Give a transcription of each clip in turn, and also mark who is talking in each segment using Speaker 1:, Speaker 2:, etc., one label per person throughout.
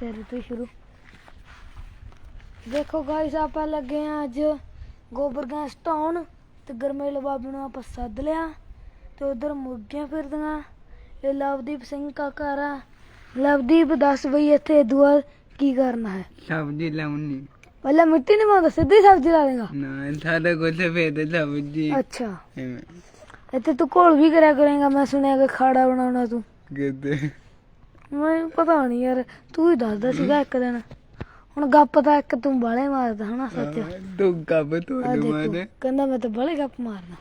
Speaker 1: ਤੋਂ ਹੀ ਸ਼ੁਰੂ। ਦੇਖੋ ਗਾਇਸ ਆਪਾਂ ਲੱਗੇ ਆ ਅੱਜ ਗੋਬਰ ਗੈਸ ਢਾਉਣ ਤੇ ਗਰਮੇਲ ਬਾਬੂ ਨੂੰ ਆਪਾਂ ਸੱਦ ਲਿਆ ਤੇ ਉਧਰ ਮੁਰਗੀਆਂ ਫਿਰਦੀਆਂ। ਇਹ ਲਵਦੀਪ ਸਿੰਘ ਦਾ ਘਰ ਆ। ਲਵਦੀਪ ਦੱਸ ਬਈ ਇੱਥੇ ਦੁਆ ਕੀ ਕਰਨਾ ਹੈ?
Speaker 2: ਸਬਜ਼ੀ ਲਾਉਣੀ।
Speaker 1: ਪਹਿਲਾਂ ਮਿੱਟੀ ਨਹੀਂ ਪਾਉਂਦਾ ਸਿੱਧੀ ਸਬਜ਼ੀ ਲਾ ਦੇਗਾ
Speaker 2: ਨਾ ਸਾਡਾ ਕੁਝ ਫੇਰ ਸਬਜ਼ੀ।
Speaker 1: ਅੱਛਾ। ਇੱਥੇ ਤੂੰ ਘੋਲ ਵੀ ਕਰਿਆ ਕਰੇਗਾ ਮੈਂ ਸੁਣਿਆ ਕਿ ਖਾੜਾ ਬਣਾਉਣਾ ਤੂੰ।
Speaker 2: ਕਿਤੇ
Speaker 1: ਮੈਨੂੰ ਪਤਾ ਨਹੀਂ ਯਾਰ ਤੂੰ ਹੀ ਦੱਸਦਾ ਸੀਗਾ ਇੱਕ ਦਿਨ। ਹੁਣ ਗੱਪ ਤਾਂ ਇੱਕ ਤੂੰ ਬਾਲੇ ਮਾਰਦਾ ਹਨਾ ਸੱਚ।
Speaker 2: ਤੂੰ
Speaker 1: ਆ
Speaker 2: ਤੋਂ
Speaker 1: ਦੇਖੋ
Speaker 2: ਮਾਰੇ
Speaker 1: ਕਹਿੰਦਾ ਮੈਂ ਤਾਂ ਬਾਲੇ ਗੱਪ ਮਾਰਦਾ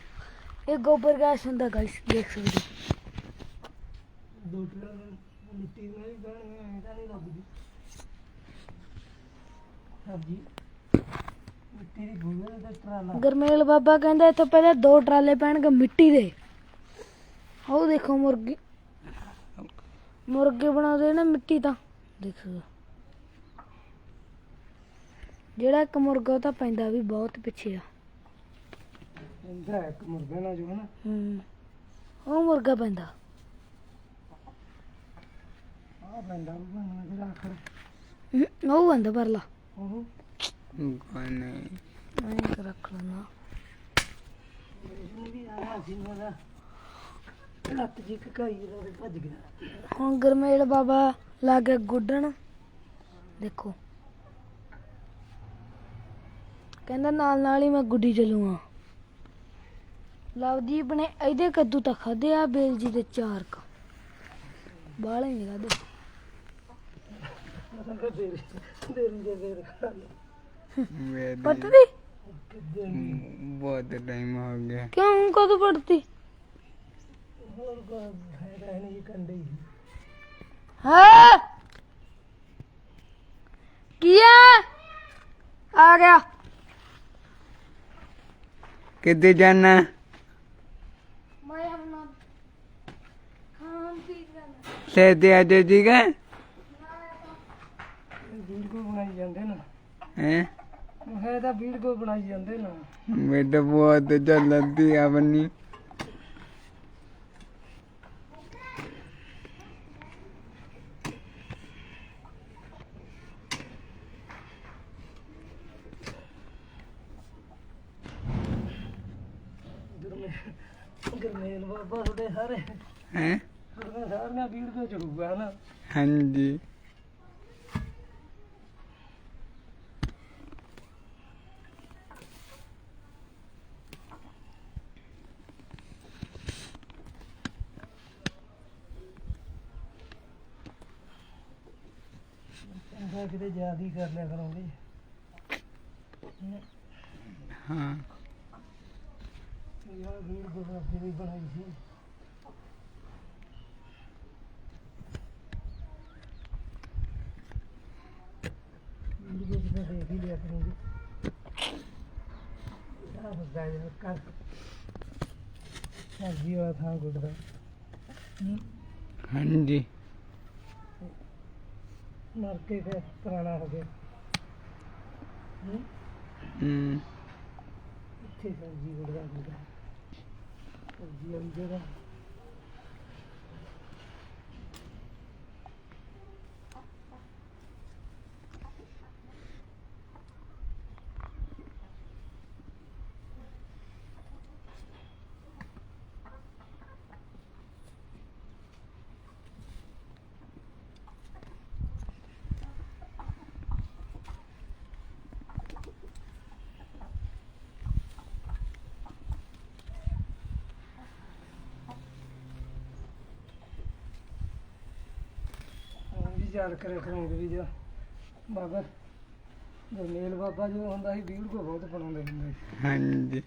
Speaker 1: ਇਹ ਗੋਬਰ ਗੈਸ ਹੁੰਦਾ ਗਾਇਸ ਦੇਖ ਸਕਦੇ ਹੋ। ਗਰਮੇਲ ਬਾਬਾ ਕਹਿੰਦਾ ਇੱਥੇ ਪਹਿਲਾਂ ਦੋ ਟਰਾਲੇ ਪੈਣਗੇ ਮਿੱਟੀ ਦੇ। ਉਹ ਦੇਖੋ ਮੁਰਗੀ। ਮੁਰਗੇ ਬਣਾਉਂਦੇ ਨਾ ਮਿੱਟੀ ਤਾਂ। ਦੇਖੋ। ਜਿਹੜਾ ਇੱਕ ਮੁਰਗਾ ਉਹ ਤਾਂ ਪੈਂਦਾ ਵੀ ਬਹੁਤ ਪਿੱਛੇ ਆ।
Speaker 2: ਇੰਦਾ ਇੱਕ ਮੁਰਗਾ ਨਾ ਜੋ ਨਾ।
Speaker 1: ਹੂੰ। ਉਹ ਮੁਰਗਾ ਪੈਂਦਾ।
Speaker 2: ਆ ਬੰਦਾ ਬਣਨਾ ਜਿਹੜਾ ਆਖਰ।
Speaker 1: ਉਹ ਬੰਦਾ ਪਰਲਾ।
Speaker 2: ਉਹ। ਕੋਈ ਨਹੀਂ।
Speaker 1: ਮੈਂ ਰੱਖ ਲੈਣਾ
Speaker 2: ਵੀ ਆਇਆ ਸੀ ਮੇਰਾ। ਲੱਤ ਜੀ ਕਕਾਈ ਉਹਦੇ ਭੱਜ ਗਿਆ।
Speaker 1: ਹੁਣ ਗਰਮੇਲ ਬਾਬਾ ਲੱਗ ਗਿਆ ਗੁੱਡਣ। ਦੇਖੋ। ਕਹਿੰਦਾ ਨਾਲ ਨਾਲ ਹੀ ਮੈਂ ਗੁੱਡੀ ਚਲੂਆਂ ਲਵਦੀਪ ਨੇ ਇਹਦੇ ਕੱਦੂ ਤਾਂ ਖਾਦੇ ਆ ਬੇਲ ਜੀ ਦੇ ਚਾਰ ਕ। ਬਾਲੇ ਨਹੀਂ ਖਾਦੇ ਪੜਤੀ
Speaker 2: ਬਹੁਤ ਟਾਈਮ ਹੋ ਗਿਆ।
Speaker 1: ਕਿਉਂ ਕਦੋਂ ਪੜਤੀ
Speaker 2: ਹੋਰ ਕੋ ਫਾਇਦਾ ਨਹੀਂ ਕੰਡੇ
Speaker 1: ਹਾਂ। ਕੀ ਆ? ਆ ਗਿਆ।
Speaker 2: ਕਿੱਥੇ ਜਾਣਾ?
Speaker 1: ਮੈਂ ਆਪਣਾ ਖਾਣ ਪੀ ਲੈਣਾ
Speaker 2: ਸੇ ਤੇ ਅੱਜ ਠੀਕ ਹੈ ਵੀਡੀਓ ਬਣਾਈ ਜਾਂਦੇ ਨਾ। ਹੈ? ਹੈ ਤਾਂ ਵੀਡੀਓ ਬਣਾਈ ਜਾਂਦੇ ਨਾ। ਮੈਂ ਤਾਂ ਬਹੁਤ ਚੱਲਦੀ ਆਪਣੀ
Speaker 3: ਗਰਮੇਲ ਬਾਬਾ ਤੁਹਾਡੇ ਸਾਰੇ।
Speaker 2: ਹੈ?
Speaker 3: ਤੁਹਾਡੇ ਸਾਰੀਆਂ ਵੀਡੀਓ ਚੜੂਗਾ ਨਾ।
Speaker 2: ਹਾਂਜੀ।
Speaker 3: ਚੰਗਾ ਕਿਤੇ ਯਾਦ ਹੀ ਕਰ ਲਿਆ ਕਰੋਗੇ।
Speaker 2: ਹਾਂ।
Speaker 3: ਯਾਰ ਵੀਡੀਓ ਬਾਬੇ ਦੀ ਬਣਾਈ ਸੀ ਵੀਡੀਓ ਕਿਤੇ ਦੇਖ ਹੀ ਲਿਆ ਕਰੋਗੇ ਆ ਹੁੰਦਾ ਹੈ ਕਰ ਸਬਜ਼ੀ ਵਾਲਾ ਥਾਂ ਗੁੱਡਦਾ
Speaker 2: ਹਾਂਜੀ
Speaker 3: ਮਰ ਕੇ ਫਿਰ ਪੁਰਾਣਾ ਹੋ ਗਿਆ ਹੂੰ
Speaker 2: ਹੂੰ
Speaker 3: ਇੱਥੇ ਸਬਜ਼ੀ ਗੁੱਡਦਾ ਗੁੱਡਦਾ ਕਰਿਆ ਕਰਾਂਗੇ ਵੀ ਜੋ। ਬਾਬਾ ਗਰਮੇਲ ਬਾਬਾ ਜੋ ਹੁੰਦਾ ਸੀ ਵੀਡੀਓ ਬਹੁਤ ਬਣਾਉਂਦੇ ਹੁੰਦੇ ਸੀ।
Speaker 2: ਹਾਂਜੀ।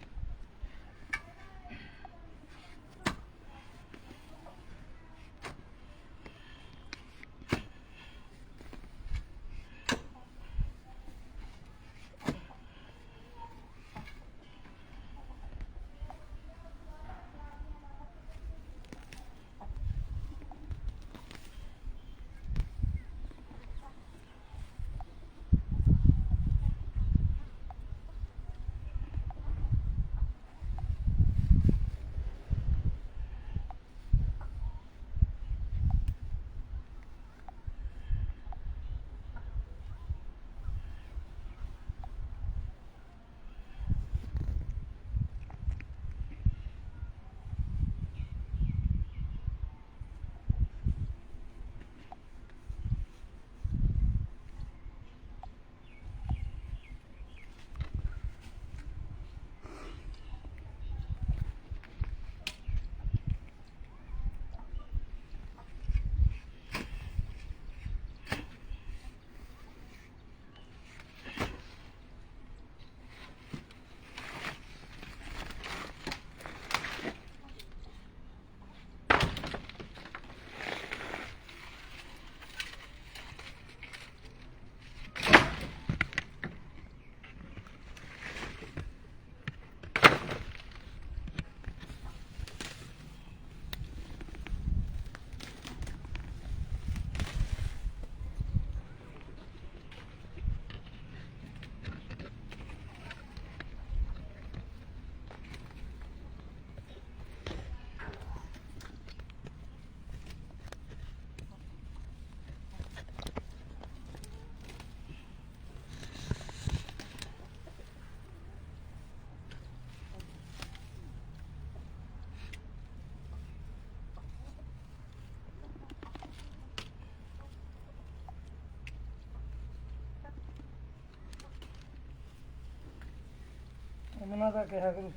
Speaker 3: ਅਮਨਾ ਦਾ ਕਿਹਾ ਕਰੂ।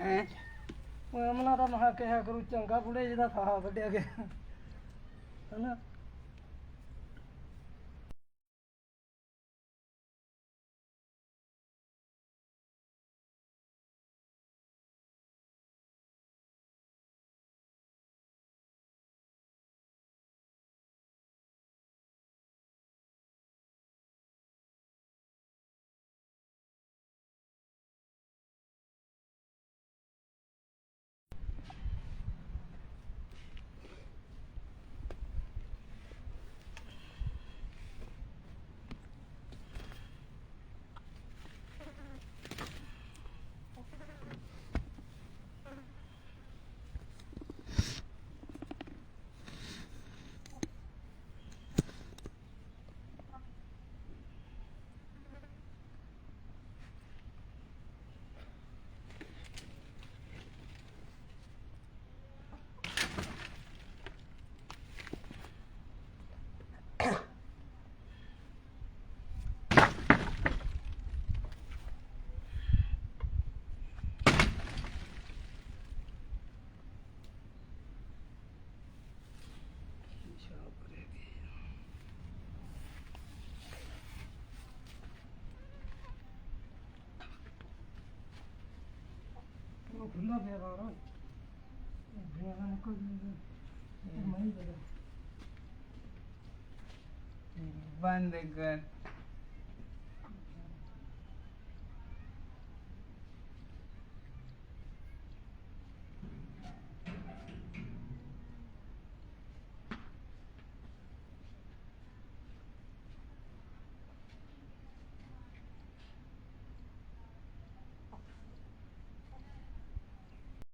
Speaker 2: ਹੈ?
Speaker 3: ਉਹ ਅਮਨਾ ਦਾ ਮਹਾ ਕਿਹਾ ਕਰੂ ਚੰਗਾ ਬੁੜੇ ਜਿਹਦਾ ਫਾਹਾ ਵੱਢਿਆ ਗਿਆ। ਹਨਾ? ਉਹ ਖੁੱਲਾ ਪਿਆ ਬਾਹਰ ਬਿਆ ਨਾ ਨਿਕਲ ਮੈਂ ਹੀ ਬੜਾ
Speaker 2: ਬੰਦ ਕਰ